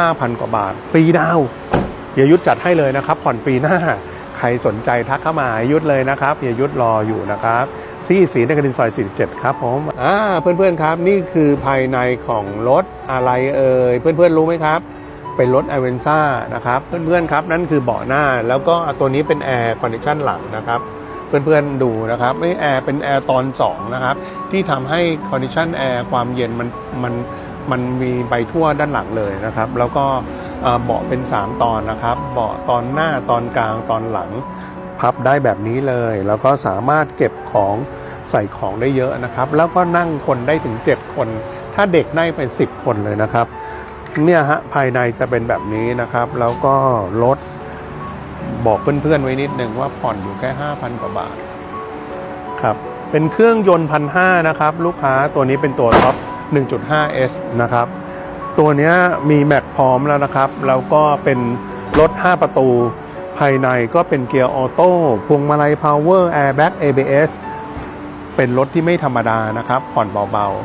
5,000 กว่าบาท ฟรีดาวเฮียยุทธจัดให้เลยนะครับ ผ่อนปีหน้า ใครสนใจทักเข้ามาเฮียยุทธเลยนะครับเฮียยุทธรออยู่นะครับซีสีนครินซอย 47 ครับผมอ่าเพื่อนๆครับ นี่คือภายในของรถอะไรเอ่ยเพื่อนๆรู้ไหมครับ เป็นรถ a v e n z a นะครับ เพื่อนๆครับ นั่นคือเบาะหน้า แล้วก็ตัวนี้เป็นแอร์คอนดิชันหลังนะครับเพื่อนๆดูนะครับไม่แอร์เป็นแอร์ตอน 2 นะครับ ที่ทำให้คอนดิชันแอร์ความเย็นมันมัน มันมีไปทั่วด้านหลังเลยนะครับ แล้วก็เอ่อเบาะเป็น 3 ตอนนะครับ เบาะตอนหน้าตอนกลางตอนหลังพับได้แบบนี้เลย แล้วก็สามารถเก็บของใส่ของได้เยอะนะครับ แล้วก็นั่งคนได้ถึง 7 คน ถ้าเด็กได้เป็น 10 คนเลยนะครับ เนี่ยฮะภายในจะเป็นแบบนี้นะครับ แล้วก็รถบอกเพื่อนๆไว้นิดหนึ่งว่าผ่อนอยู่แค่ 5,000 กว่าบาทครับเป็นเครื่องยนต์พันห้านะครับ ลูกค้าตัวนี้เป็นตัวท็อป 1.5S นะครับ ตัวนี้มีแม็กพร้อมแล้วนะครับ แล้วก็เป็นรถ 5 ประตู ภายในก็เป็นเกียร์ออโต้พวงมาลัยพาวเวอร์แอร์แบ็ก ABS เป็นรถที่ไม่ธรรมดานะครับ ผ่อนเบาๆ